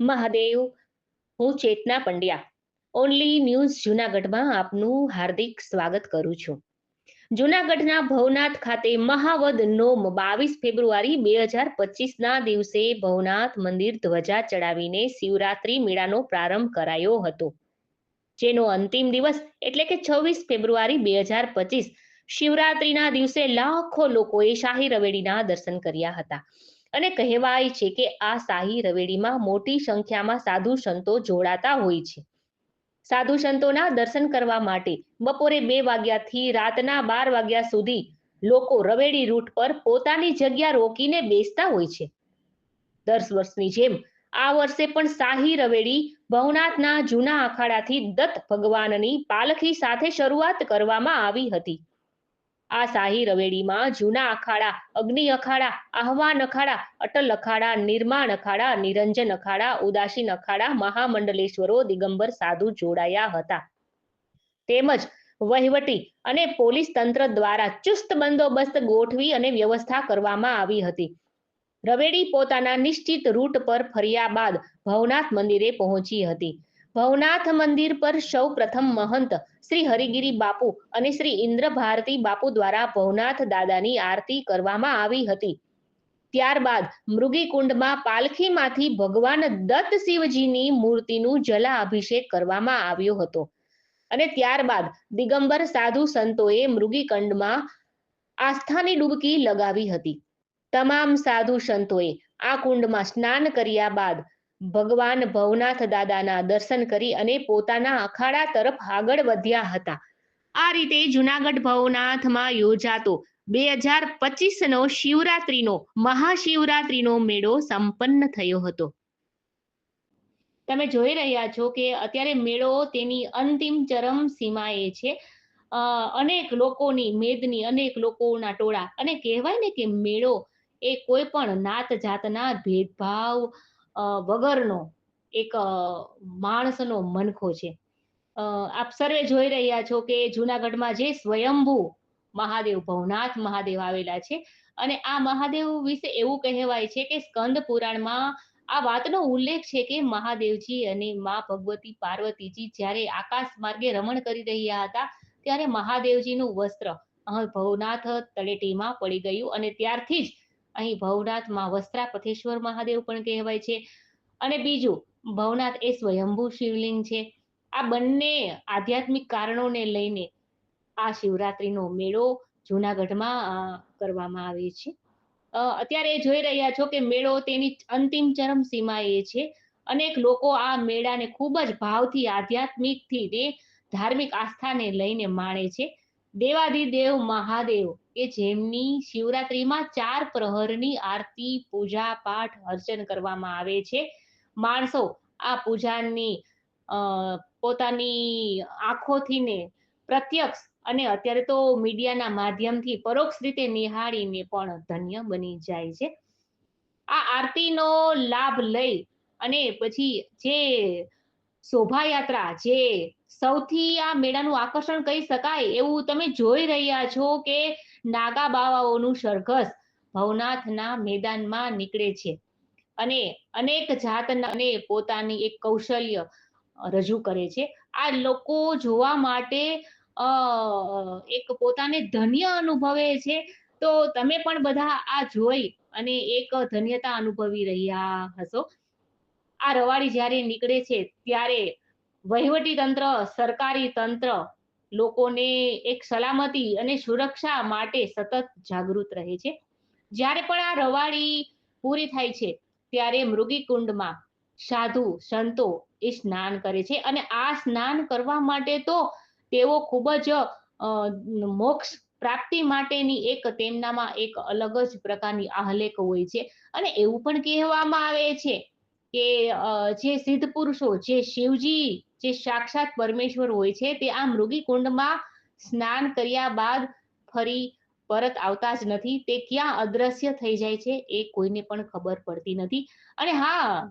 મહાદેવ, હું ચેતના Pandya. Only news જુનાગઢમાં આપનું હાર્દિક સ્વાગત કરું છું. જુનાગઢના ભવનાથ ખાતે મહાવદ નોમ બાવીસ ફેબ્રુઆરી બે હજાર પચીસના દિવસે ભવનાથ મંદિર ધ્વજા ચડાવીને શિવરાત્રી મેળાનો પ્રારંભ કરાયો હતો. જેનો અંતિમ દિવસ એટલે કે છવ્વીસ ફેબ્રુઆરી બે હજાર પચીસ શિવરાત્રીના દિવસે લાખો લોકોએ શાહી રવેડીના દર્શન કર્યા હતા. અને કહેવાય છે કે આ શાહી રવેડીમાં મોટી સંખ્યામાં સાધુ સંતો જોડાતા હોય છે. સાધુ સંતોના દર્શન કરવા માટે બપોરે બે વાગ્યાથી રાતના બાર વાગ્યા સુધી લોકો રવેડી રૂટ પર પોતાની જગ્યા રોકીને બેસતા હોય છે. દસ વર્ષની જેમ આ વર્ષે પણ શાહી રવેડી ભવનાથના જૂના અખાડાથી દત્ત ભગવાનની પાલખી સાથે શરૂઆત કરવામાં આવી હતી. આ શાહી રવેડીમાં જૂના અખાડા, અગ્નિ અખાડા, આહવાન અખાડા, અટલ અખાડા, નિર્માણ અખાડા, નિરંજન અખાડા, ઉદાસીન અખાડા, મહામંડલેશ્વરો, દિગંબર સાધુ જોડાયા હતા. તેમજ વહીવટી અને પોલીસ તંત્ર દ્વારા ચુસ્ત બંદોબસ્ત ગોઠવી અને વ્યવસ્થા કરવામાં આવી હતી. રવેડી પોતાના નિશ્ચિત રૂટ પર ફર્યા બાદ ભવનાથ મંદિરે પહોંચી હતી. ભવનાથ મંદિર પર સૌ પ્રથમ મહંત શ્રી હરિગીરી બાપુ અને શ્રી ઇન્દ્ર ભારતી બાપુ દ્વારા ભવનાથ દાદાની આરતી કરવામાં આવી હતી. ત્યારબાદ મૃગીકુંડમાં પાલખીમાંથી ભગવાન દત્ત શિવજીની મૂર્તિનું જલા અભિષેક કરવામાં આવ્યો હતો. અને ત્યારબાદ દિગંબર સાધુ સંતોએ મૃગીકંડમાં આસ્થાની ડૂબકી લગાવી હતી. તમામ સાધુ સંતોએ આ કુંડમાં સ્નાન કર્યા બાદ ભગવાન ભવનાથ દાદાના દર્શન કરી અને પોતાના અખાડા તરફ આગળ વધ્યા હતા. આ રીતે જુનાગઢ ભવનાથમાં યોજાતો બે હજાર પચીસનો શિવરાત્રીનો મહાશિવરાત્રીનો મેળો સંપન્ન થયો હતો. તમે જોઈ રહ્યા છો કે અત્યારે મેળો તેની અંતિમ ચરમ સીમાએ છે. અનેક લોકોની મેદની, અનેક લોકોના ટોળા અને કહેવાય ને કે મેળો એ કોઈ પણ નાત જાતના ભેદભાવ વગરનો એક માણસનો મનખો છે. આપ સર્વે જોઈ રહ્યા છો કે જુનાગઢમાં જે સ્વયંભૂ મહાદેવ, ભવનાથ મહાદેવ આવેલા છે અને આ મહાદેવ વિશે એવું કહેવાય છે કે સ્કંદ પુરાણમાં આ વાતનો ઉલ્લેખ છે કે મહાદેવજી અને મા ભગવતી પાર્વતીજી જ્યારે આકાશ માર્ગે રમણ કરી રહ્યા હતા ત્યારે મહાદેવજીનું વસ્ત્ર ભવનાથ તળેટીમાં પડી ગયું અને ત્યારથી જ અહીં ભવનાથમાં વસ્ત્રા પથેશ્વર મહાદેવ પણ કહેવાય છે. અને બીજું, ભવનાથ એ સ્વયંભૂ શિવલિંગ છે. આ બંને આધ્યાત્મિક કારણોને લઈને આ શિવરાત્રીનો મેળો જુનાગઢમાં કરવામાં આવે છે. અત્યારે જોઈ રહ્યા છો કે મેળો તેની અંતિમ ચરમ સીમાએ છે. અનેક લોકો આ મેળાને ખૂબ જ ભાવથી, આધ્યાત્મિકથી ને ધાર્મિક આસ્થાને લઈને માણે છે. દેવાધિદેવ મહાદેવ કે જેમની શિવરાત્રીમાં ચાર પ્રહરની આરતી, પૂજા પાઠ, અર્ચન કરવામાં આવે છે. માણસો આ પૂજાની પોતાની આંખોથી ને પ્રત્યક્ષ અને અત્યારે તો મીડિયાના માધ્યમથી પરોક્ષ રીતે નિહાળીને પણ ધન્ય બની જાય છે. આ આરતીનો લાભ લઈ અને પછી જે શોભાયાત્રા જે સૌથી આ મેળાનું આકર્ષણ કહી શકાય એવું તમે જોઈ રહ્યા છો કે નાગા બાવાઓનું સરઘસ ભવનાથના મેદાનમાં નીકળે છે. અને અનેક જાતના અને પોતાની એક કૌશલ્ય રજૂ કરે છે. આ લોકો જોવા માટે એક પોતાને ધન્ય અનુભવે છે. તો તમે પણ બધા આ જોઈ અને એક ધન્યતા અનુભવી રહ્યા હશો. આ રવાડી જ્યારે નીકળે છે ત્યારે વહીવટી તંત્ર, સરકારી તંત્ર લોકોને એક સલામતી અને સુરક્ષા માટે સતત જાગૃત રહે છે. જ્યારે પણ આ રવાડી પૂરી થાય છે, ત્યારે મૃગીકુંડમાં સાધુ, સંતો એ સ્નાન કરે છે અને આ સ્નાન કરવા માટે તો તેઓ ખૂબ જ મોક્ષ પ્રાપ્તિ માટેની એક તેમનામાં એક અલગ જ પ્રકારની આહલેખ હોય છે અને એવું પણ કહેવામાં આવે છે કે જે સિદ્ધ પુરુષો, જે શિવજી, જે સાક્ષાત પરમેશ્વર હોય છે, તે આ મૃગી કુંડમાં સ્નાન કર્યા બાદ ફરી પરત આવતા જ નથી. તે ક્યાં અદ્રશ્ય થઈ જાય છે એ કોઈને પણ ખબર પડતી નથી. અને હા,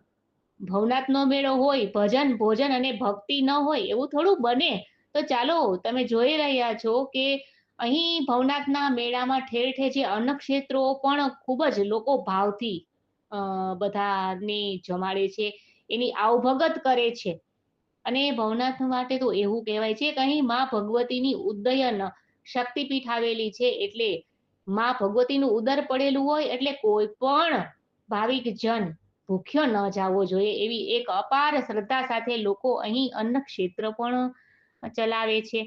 ભવનાથનો મેળો હોય, ભજન, ભોજન અને ભક્તિ ન હોય એવું થોડું બને. તો ચાલો, તમે જોઈ રહ્યા છો કે અહીં ભવનાથના મેળામાં ઠેર ઠેર જે અન્નક્ષેત્રો પણ ખૂબ જ લોકો ભાવથી બધાને જમાડે છે, એની આવભગત કરે છે. અને ભવનાથ માટે તો એવું કહેવાય છે કે અહીં મા ભગવતીની ઉદયન શક્તિપીઠ આવેલી છે એટલે મા ભગવતીનું ઉદર પડેલું હોય એટલે કોઈ પણ ભાવિક જન ભૂખ્યો ન જવો જોઈએ. એવી એક અપાર શ્રદ્ધા સાથે લોકો અહીં અન્ન ક્ષેત્ર પણ ચલાવે છે.